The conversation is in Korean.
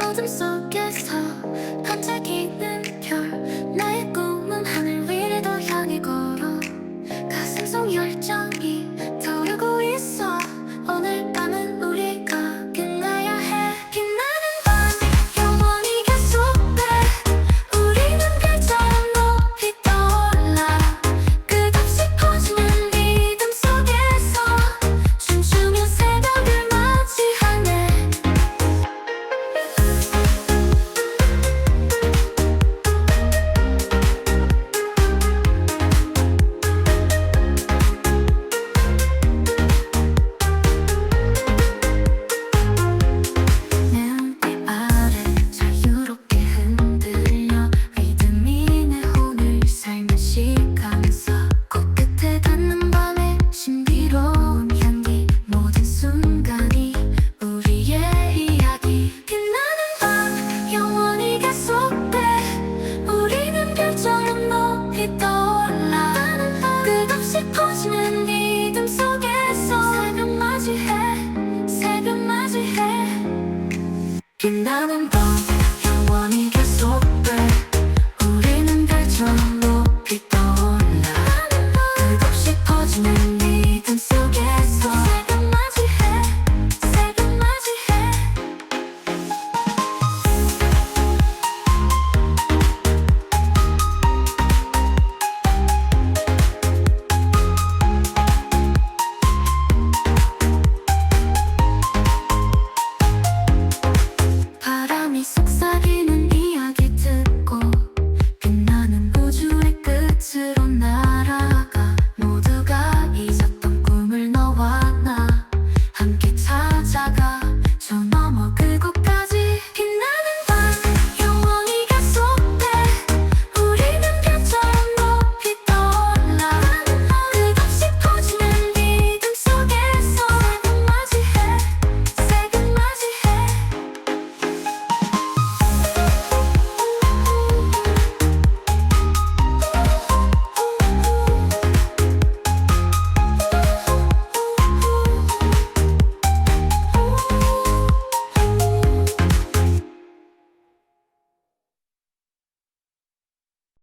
어둠 속에서 반짝이는 별. 깊어지는 리듬 속에서 새벽 맞이해 새벽 맞이해. 빛나는 밤.